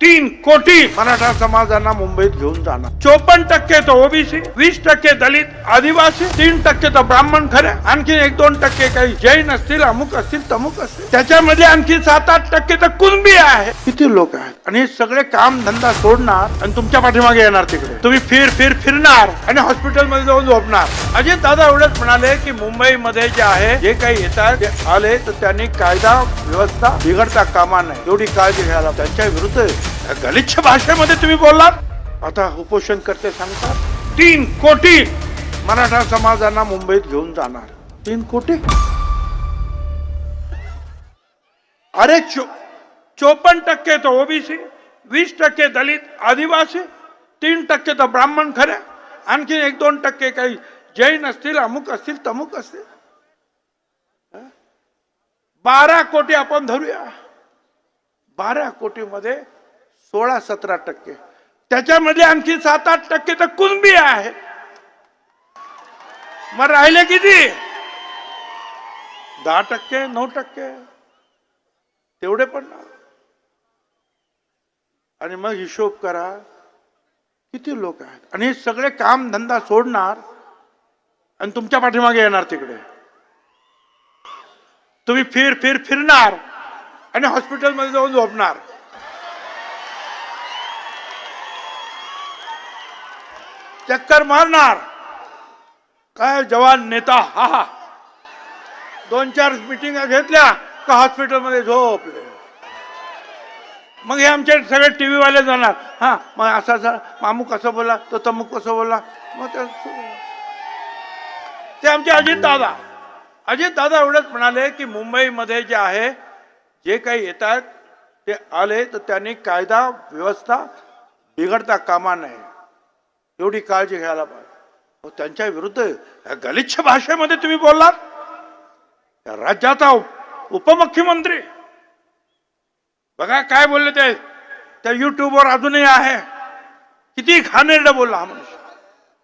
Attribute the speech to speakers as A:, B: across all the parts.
A: तीन कोटी मराठा समाजांना मुंबईत घेऊन जाणार. चोपन्न टक्के तर ओबीसी वीस टक्के दलित आदिवासी तीन टक्के तर ब्राह्मण खरे आणखी एक दोन टक्के काही जैन असतील अमुक असतील तमुक असतील. त्याच्यामध्ये आणखी सात आठ टक्के तर कुणबी आहे. किती लोक आहेत? आणि हे सगळे काम धंदा सोडणार आणि तुमच्या पाठीमागे येणार तिकडे. तुम्ही फिर फिर फिरणार आणि हॉस्पिटलमध्ये जाऊन झोपणार. अजित दादा एवढंच म्हणाले की मुंबईमध्ये जे आहे जे काही येतात आले तर त्यांनी कायदा व्यवस्था बिघडता कामा नये. एवढी काळजी घ्यायला त्यांच्या विरुद्ध गलिच्छ भाषेमध्ये तुम्ही बोललात? आता उपोषण करते सांगतात. तीन कोटी मराठा समाजांना मुंबईत घेऊन जाणार. तीन कोटी? अरे चो चोपन्न टक्के तर ओबीसी वीस टक्के दलित आदिवासी तीन टक्के तर ब्राह्मण खरे आणखी एक दोन टक्के काही जैन असतील अमुक असतील तमुक असतील? बारा कोटी आपण धरूया. बारा कोटी मध्ये सोळा सतरा टक्के. त्याच्यामध्ये आणखी सात आठ टक्के तर कुणबी आहे. मग राहिले किती? दहा टक्के नऊ टक्के. तेवढे पण ना आणि मग हिशोब करा किती लोक आहेत? आणि हे सगळे काम धंदा सोडणार आणि तुमच्या पाठीमागे येणार तिकडे. तुम्ही फिर फिर फिरणार आणि हॉस्पिटलमध्ये जाऊन झोपणार. चक्कर मारणार. काय जवान नेता हा हा. दोन चार मिटिंग घेतल्या का हॉस्पिटलमध्ये झोपले मग हे आमचे सगळे टीव्ही वाले जाणार. हा मग असं असा मामू कसं बोला तो तमुक कसं बोलला? मग ते आमचे अजित दादा. अजित दादा एवढंच म्हणाले की मुंबईमध्ये जे आहे जे काही येतात ते आले तर त्यांनी कायदा व्यवस्था बिघडता कामा नये. एवढी काळजी घ्यायला पाहिजे. त्यांच्या विरुद्ध या गलिच्छ भाषेमध्ये तुम्ही बोललात. या राज्याचा उपमुख्यमंत्री. बघा काय बोलले ते. त्या युट्यूबवर अजूनही आहे. किती घाणेरडं बोलला हा मनुष्य.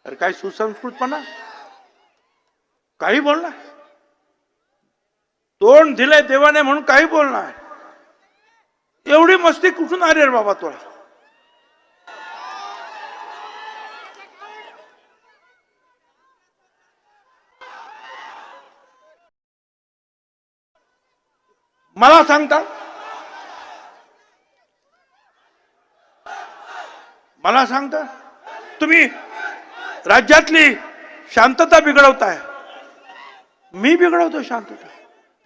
A: अरे काय सुसंस्कृतपणा? काही बोलणार तोंड दिलंय देवाने म्हणून काही बोलणार एवढी मस्ती कुठून आली रे बाबा तुला? मला सांगता? मला सांगता? तुम्ही राज्यातली शांतता बिघडवताय. मी बिघडवतो शांतता.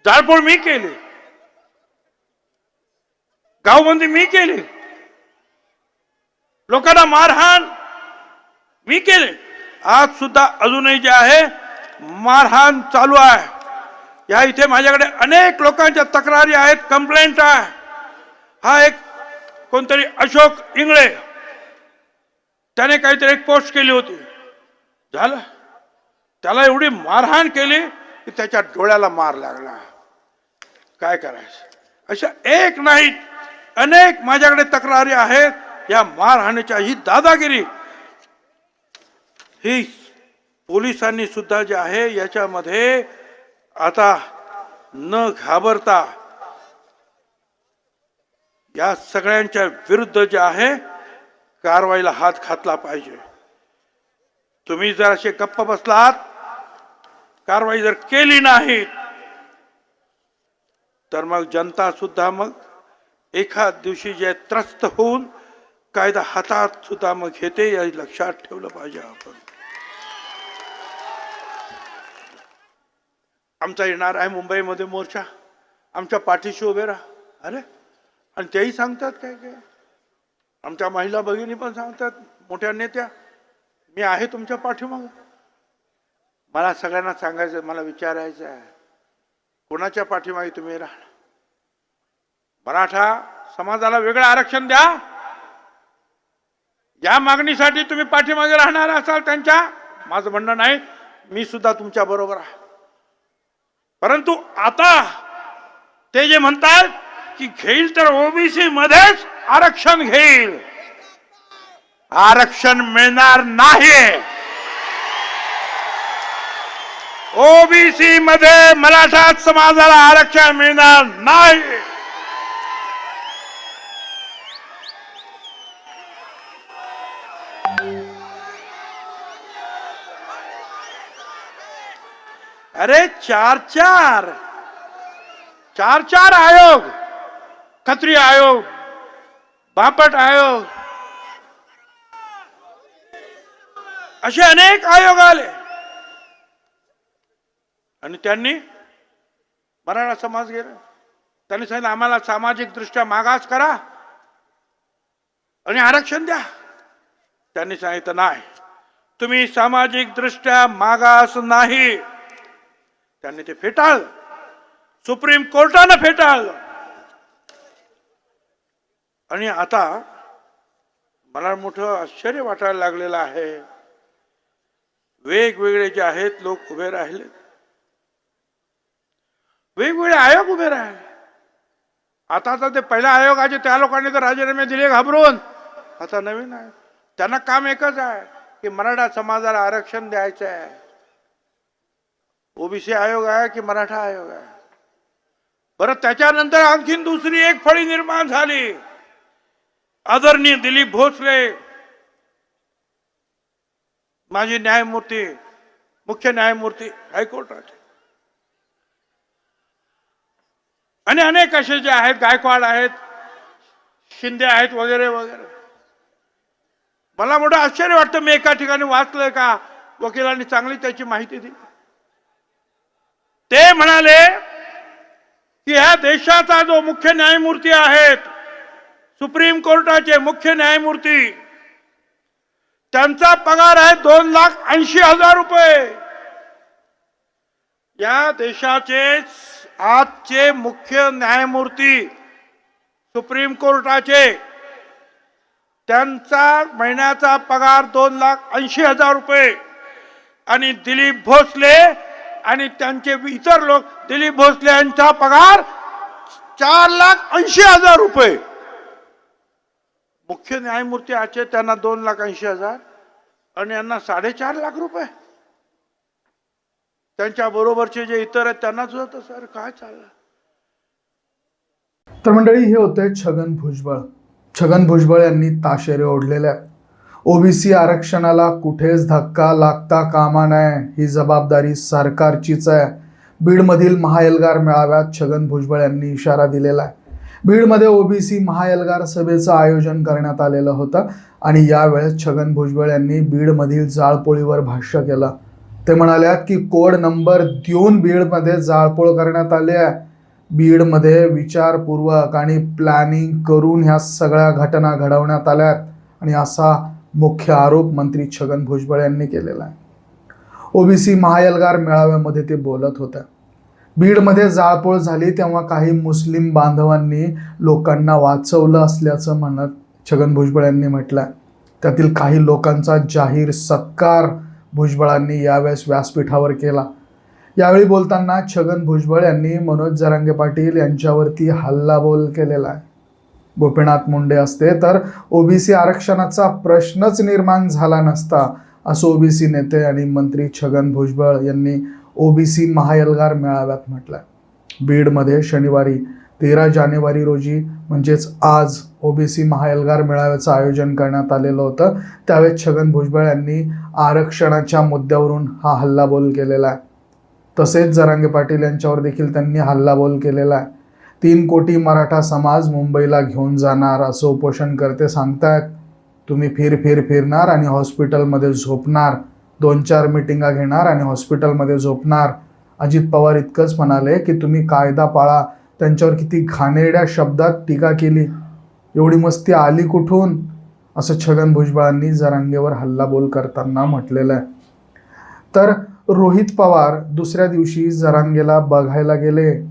A: जाळपोळ मी केली. गावबंदी मी केली. लोकांना मारहाण मी केले. आज सुद्धा अजूनही जे आहे मारहाण चालू आहे. या इथे माझ्याकडे अनेक लोकांच्या तक्रारी आहेत कंप्लेंट आहे. हा एक कोणतरी अशोक इंगळे त्याने काहीतरी एक पोस्ट केली होती. झालं? त्याला एवढी मारहाण केली की त्याच्या डोळ्याला मार लागला. काय करायचं? अशा एक नाही अनेक माझ्याकडे तक्रारी आहेत. या मारहाणीच्या ही दादागिरी ही पोलिसांनी सुद्धा जे आहे याच्यामध्ये आता न घाबरता या सगळ्यांच्या विरुद्ध जे आहे कारवाईला हात घातला पाहिजे. तुम्ही जर असे गप्प बसलात कारवाई जर केली नाही तर मग जनता सुद्धा मग एखाद दिवशी जे त्रस्त होऊन कायदा हातात सुद्धा मग घेते या लक्षात ठेवलं पाहिजे आपण. आमचा येणार आहे मुंबईमध्ये मोर्चा. आमच्या पाठीशी उभे राहा. अरे? आणि तेही सांगतात काय काय? आमच्या महिला भगिनी पण सांगतात मोठ्या नेत्या मी आहे तुमच्या पाठीमाग. मला सगळ्यांना सांगायचं मला विचारायचं आहे कोणाच्या पाठीमागे तुम्ही राहा मराठा समाजाला वेगळं आरक्षण द्या. या मागणीसाठी तुम्ही पाठीमागे राहणार असाल त्यांच्या माझं म्हणणं नाही. मी सुद्धा तुमच्या बरोबर आहे. परंतु आता ते जे म्हणतात की घेईल तर ओबीसी मध्येच आरक्षण घेईल. आरक्षण मिळणार नाही. ओबीसी मध्ये मराठा समाजाला आरक्षण मिळणार नाही. अरे चार चार. चार चार आयोग. खत्री आयोग. बापट आयोग. असे अनेक आयोग आले. आणि त्यांनी मराठा समाज गेला. त्यांनी सांगितलं आम्हाला सामाजिक दृष्ट्या मागास करा आणि आरक्षण द्या. त्यांनी सांगितलं नाही. तुम्ही सामाजिक दृष्ट्या मागास नाही. त्यांनी ते फेटाळलं. सुप्रीम कोर्टानं फेटाळलं. आणि आता मला मोठं आश्चर्य वाटायला लागलेलं आहे. वेगवेगळे जे आहेत लोक उभे राहिले. वेगवेगळे आयोग उभे राहिले. आता आता ते पहिल्या आयोगाचे त्या लोकांनी तर राजीनामे दिले घाबरून. आता नवीन आहे. त्यांना काम एकच आहे की मराठा समाजाला आरक्षण द्यायचं आहे. ओबीसी आयोग आहे की मराठा आयोग आहे? बरं त्याच्यानंतर आणखीन दुसरी एक फळी निर्माण झाली. आदरणीय दिलीप भोसले माजी न्यायमूर्ती मुख्य न्यायमूर्ती हायकोर्टाचे आणि अनेक असे जे आहेत गायकवाड आहेत शिंदे आहेत वगैरे वगैरे. मला मोठं आश्चर्य वाटतं मी एका ठिकाणी वाचलंय का? वकिलांनी चांगली त्याची माहिती दिली. ते म्हणाले की ह्या देशाचा जो मुख्य न्यायमूर्ती आहेत सुप्रीम कोर्टाचे मुख्य न्यायमूर्ती त्यांचा पगार आहे दोन लाख ऐंशी हजार रुपये. या देशाचे आजचे मुख्य न्यायमूर्ती सुप्रीम कोर्टाचे त्यांचा महिन्याचा पगार दोन लाख ऐंशी हजार रुपये. आणि दिलीप भोसले आणि त्यांचे इतर लोक दिलीप भोसले यांचा पगार चार लाख ऐंशी हजार रुपये. मुख्य न्यायमूर्ती आचे त्यांना दोन लाख ऐंशी हजार आणि यांना साडेचार लाख रुपये. त्यांच्या बरोबरचे जे इतर आहेत त्यांना सुद्धा सर काय चाललं?
B: तर मंडळी हे होते छगन भुजबळ. छगन भुजबळ यांनी ताशेरे ओढलेल्या ओबीसी आरक्षणाला कुठेच धक्का लागता कामा नये ही जबाबदारी सरकारचीच आहे. बीडमधील महाएल्गार मेळाव्यात छगन भुजबळ यांनी इशारा दिलेला आहे. बीडमध्ये ओबीसी महाएल्गार सभेचं आयोजन करण्यात आलेलं होतं आणि यावेळेस छगन भुजबळ यांनी बीडमधील जाळपोळीवर भाष्य केलं. ते म्हणाल्यात की कोड नंबर देऊन बीडमध्ये जाळपोळ करण्यात आली आहे. बीडमध्ये विचारपूर्वक आणि प्लॅनिंग करून ह्या सगळ्या घटना घडवण्यात आल्यात आणि असा मुख्य आरोप मंत्री छगन भुजबळ यांनी केलेला आहे. ओबीसी महायलगार मेळाव्यामध्ये ते बोलत होते. बीडमध्ये जाळपोळ झाली तेव्हा काही मुस्लिम बांधवांनी लोकांना वाचवलं असल्याचं म्हणत छगन भुजबळ यांनी म्हटलं त्यातील काही लोकांचा जाहीर सत्कार भुजबळांनी यावेळेस व्यासपीठावर केला. यावेळी बोलताना छगन भुजबळ यांनी मनोज जरांगे पाटील यांच्यावरती हल्लाबोल केलेला आहे. गोपीनाथ मुंडे असते तर ओबीसी आरक्षणाचा प्रश्नच निर्माण झाला नसता असं ओबीसी नेते आणि मंत्री छगन भुजबळ यांनी ओबीसी महायलगार मेळाव्यात म्हटलंय. बीडमध्ये शनिवारी तेरा जानेवारी रोजी म्हणजेच आज ओबीसी महायलगार मेळाव्याचं आयोजन करण्यात आलेलं होतं. त्यावेळेस छगन भुजबळ यांनी आरक्षणाच्या मुद्द्यावरून हा हल्लाबोल केलेला आहे. तसेच जरांगे पाटील यांच्यावर देखील त्यांनी हल्लाबोल केलेला आहे. तीन कोटी मराठा समाज मुंबईला घेऊन जाणार असं उपोषणकर्ते सांगतायत तुम्ही फिर फिर फिरणार आणि हॉस्पिटलमध्ये झोपणार. दोन चार मिटिंगा घेणार आणि हॉस्पिटलमध्ये झोपणार. अजित पवार इतकंच म्हणाले की तुम्ही कायदा पाळा. त्यांच्यावर किती घाणेरड्या शब्दात टीका केली. एवढी मस्ती आली कुठून? असं छगन भुजबळांनी जरांगेवर हल्लाबोल करताना म्हटलेलं आहे. तर रोहित पवार दुसऱ्या दिवशी जरांगेला बघायला गेले.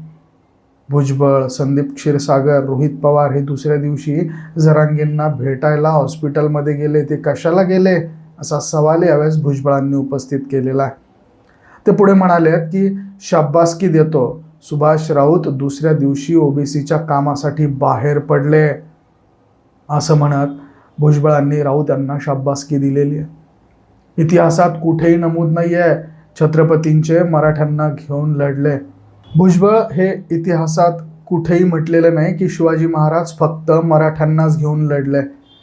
B: भुजबळ संदीप क्षीरसागर रोहित पवार हे दुसऱ्या दिवशी जरांगेंना भेटायला हॉस्पिटलमध्ये गेले. ते कशाला गेले? असा सवाल यावेळेस भुजबळांनी उपस्थित केलेला आहे. ते पुढे म्हणाले की शाब्बासकी देतो? सुभाष राऊत दुसऱ्या दिवशी ओबीसीच्या कामासाठी बाहेर पडले. असं म्हणत भुजबळांनी राऊत यांना शाब्बासकी दिलेली आहे. इतिहासात कुठेही नमूद नाही आहे छत्रपतींचे मराठ्यांना घेऊन लढले. भुजबळ हे इतिहासात कुठेही म्हटलेलं नाही की शिवाजी महाराज फक्त मराठ्यांनाच घेऊन लढले.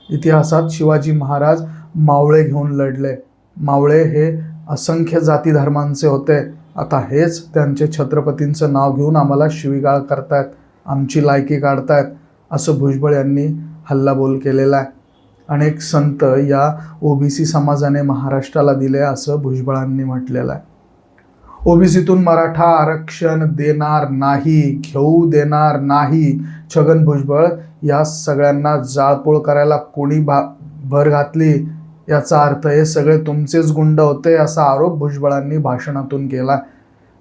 B: इतिहासात शिवाजी महाराज मावळे घेऊन लढले. मावळे हे असंख्य जाती धर्मांचे होते. आता हेच त्यांचे छत्रपतींचं नाव घेऊन आम्हाला शिवीगाळ करतायत आमची लायकी काढतायत असं भुजबळ यांनी हल्लाबोल केलेला आहे. अनेक संत या ओबीसी समाजाने महाराष्ट्राला दिले असं भुजबळांनी म्हटलेलं आहे. ओबीसीतून मराठा आरक्षण देणार नाही घेऊ देणार नाही. छगन भुजबळ या सगळ्यांना जाळपोळ करायला कोणी भा भर घातली? याचा अर्थ हे सगळे तुमचेच गुंड होते असा आरोप भुजबळांनी भाषणातून केला.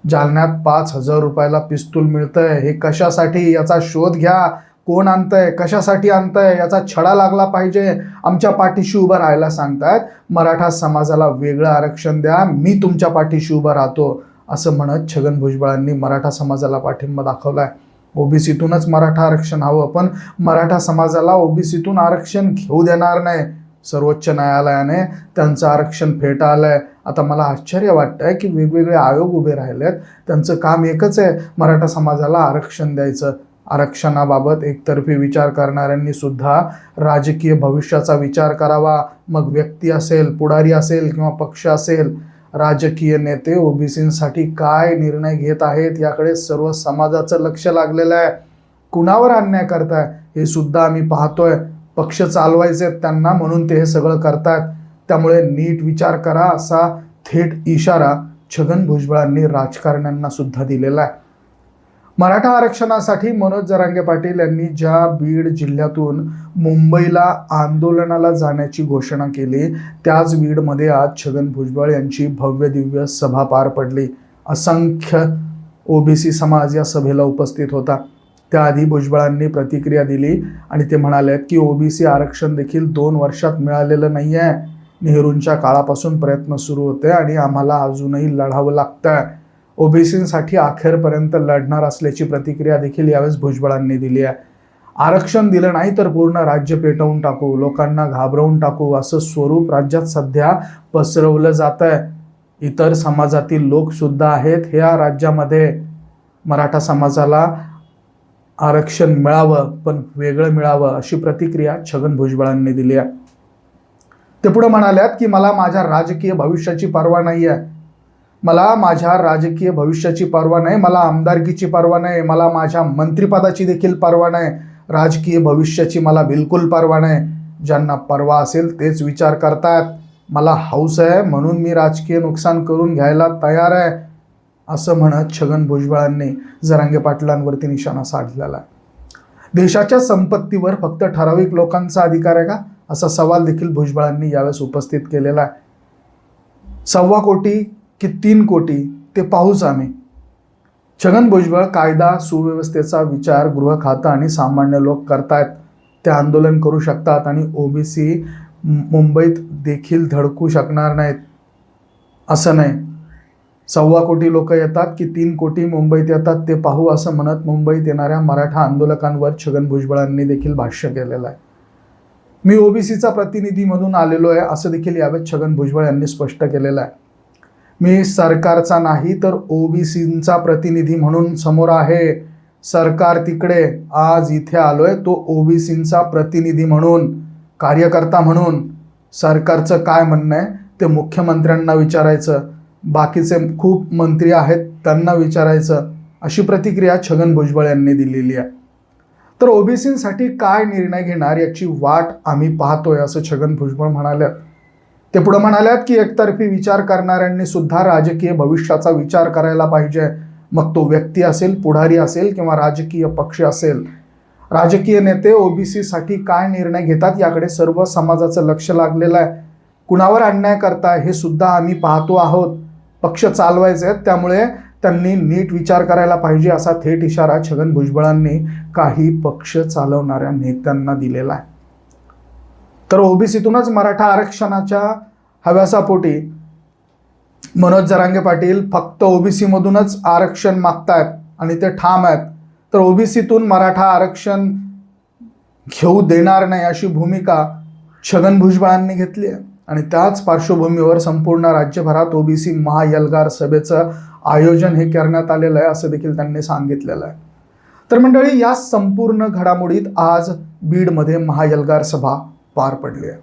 B: जालन्यात पाच हजार रुपयाला पिस्तूल मिळतंय. हे कशासाठी? याचा शोध घ्या. कोण आणतंय? कशासाठी आणतंय? याचा छडा लागला पाहिजे. आमच्या पाठीशी उभं राहायला सांगतायत. मराठा समाजाला वेगळं आरक्षण द्या. मी तुमच्या पाठीशी उभं राहतो. असं म्हणत छगन भुजबळांनी मराठा समाजाला पाठिंबा दाखवलाय. ओबीसीतूनच मराठा आरक्षण हवं पण मराठा समाजाला ओबीसीतून आरक्षण घेऊ देणार नाही. सर्वोच्च न्यायालयाने त्यांचं आरक्षण फेटाळलंय. आता मला आश्चर्य वाटतंय की वेगवेगळे आयोग उभे राहिलेत. त्यांचं काम एकच आहे मराठा समाजाला आरक्षण द्यायचं. आरक्षणाबाबत एकतर्फी विचार करणाऱ्यांनी सुद्धा राजकीय भविष्याचा विचार करावा. मग व्यक्ती असेल पुढारी असेल किंवा पक्ष असेल राजकीय नेते ओबीसींसाठी काय निर्णय घेत आहेत याकडे सर्व समाजाचं लक्ष लागलेलं आहे. कुणावर अन्याय करताय हे सुद्धा आम्ही पाहतोय. पक्ष चालवायचे आहेत त्यांना म्हणून ते हे सगळं करतायत. त्यामुळे नीट विचार करा असा थेट इशारा छगन भुजबळांनी राजकारण्यांना सुद्धा दिलेला आहे. मराठा आरक्षणासाठी मनोज जरांगे पाटील यांनी ज्या बीड जिल्ह्यातून मुंबईला आंदोलनाला जाण्याची घोषणा केली त्याच बीडमध्ये आज छगन भुजबळ यांची भव्य दिव्य सभा पार पडली. असंख्य ओबीसी समाज या सभेला उपस्थित होता. त्याआधी भुजबळांनी प्रतिक्रिया दिली आणि ते म्हणाले की ओबीसी आरक्षण देखील दोन वर्षात मिळालेलं नाही आहे नेहरूंच्या काळापासून प्रयत्न सुरू होते आणि आम्हाला अजूनही लढावं लागतंय. ओबीसींसाठी अखेरपर्यंत लढणार असल्याची प्रतिक्रिया देखील यावेळेस भुजबळांनी दिली आहे. आरक्षण दिलं नाही तर पूर्ण राज्य पेटवून टाकू लोकांना घाबरवून टाकू असं स्वरूप राज्यात सध्या पसरवलं जात आहे. इतर समाजातील लोकसुद्धा आहेत. ह्या राज्यामध्ये मराठा समाजाला आरक्षण मिळावं पण वेगळं मिळावं अशी प्रतिक्रिया छगन भुजबळांनी दिली आहे. ते पुढे म्हणाल्यात की मला माझ्या राजकीय भविष्याची पर्वा नाही आहे मला माझ्या राजकीय भविष्याची पर्वा नाही मला आमदारकीची पर्वा नाही मला माझ्या मंत्रिपदाची देखील पर्वा नाही राजकीय भविष्याची मला बिलकुल पर्वा नाही. ज्यांना पर्वा असेल तेच विचार करतायत मला हौस आहे म्हणून मी राजकीय नुकसान करून घ्यायला तयार आहे असं म्हणत छगन भुजबळांनी जरांगे पाटलांवरती निशाणा साधलेला आहे. देशाच्या संपत्तीवर फक्त ठराविक लोकांचा अधिकार आहे का? असा सवाल देखील भुजबळांनी यावेळेस उपस्थित केलेला आहे. सव्वा कोटी की तीन कोटी ते पाहूच आम्ही. छगन भुजबळ कायदा सुव्यवस्थेचा विचार गृह खातं आणि सामान्य लोक करतायत. ते आंदोलन करू शकतात आणि ओबीसी मुंबईत देखील धडकू शकणार नाहीत. असं नाही. सव्वा कोटी लोक येतात की तीन कोटी मुंबईत येतात ते पाहू असं म्हणत मुंबईत येणाऱ्या मराठा आंदोलकांवर छगन भुजबळांनी देखील भाष्य केलेलं आहे. मी ओबीसीचा प्रतिनिधी म्हणून आलेलो आहे असं देखील यावेळेस छगन भुजबळ यांनी स्पष्ट केलेलं आहे. मी सरकारचा नाही तर ओबीसींचा प्रतिनिधी म्हणून समोर आहे. सरकार तिकडे आज इथे आलोय तो ओबीसींचा प्रतिनिधी म्हणून कार्यकर्ता म्हणून. सरकारचं काय म्हणणं आहे ते मुख्यमंत्र्यांना विचारायचं. बाकीचे खूप मंत्री आहेत त्यांना विचारायचं. अशी प्रतिक्रिया छगन भुजबळ यांनी दिलेली आहे. तर ओबीसींसाठी काय निर्णय घेणार याची वाट आम्ही पाहतोय असं छगन भुजबळ म्हणाले ते पुढे म्हणाल्यात की एकतर्फी विचार करणाऱ्यांनी सुद्धा राजकीय भविष्याचा विचार करायला पाहिजे. मग तो व्यक्ती असेल पुढारी असेल किंवा राजकीय पक्ष असेल. राजकीय नेते ओबीसीसाठी काय निर्णय घेतात याकडे सर्व समाजाचं लक्ष लागलेलं आहे. कुणावर अन्याय करताय हे सुद्धा आम्ही पाहतो आहोत. पक्ष चालवायचे आहेत त्यामुळे त्यांनी नीट विचार करायला पाहिजे असा थेट इशारा छगन भुजबळांनी काही पक्ष चालवणाऱ्या नेत्यांना दिलेला आहे. तर ओबीसीतूनच मराठा आरक्षणाच्या हव्यासापोटी मनोज जरांगे पाटील फक्त ओबीसीमधूनच आरक्षण मागतायत आणि ते ठाम आहेत. तर ओबीसीतून मराठा आरक्षण घेऊ देणार नाही अशी भूमिका छगन भुजबळांनी घेतली आहे. आणि त्याच पार्श्वभूमीवर संपूर्ण राज्यभरात ओबीसी महायलगार सभेचं आयोजन हे करण्यात आलेलं आहे असं देखील त्यांनी सांगितलेलं आहे. तर मंडळी या संपूर्ण घडामोडीत आज बीडमध्ये महायलगार सभा पार पडली. आहे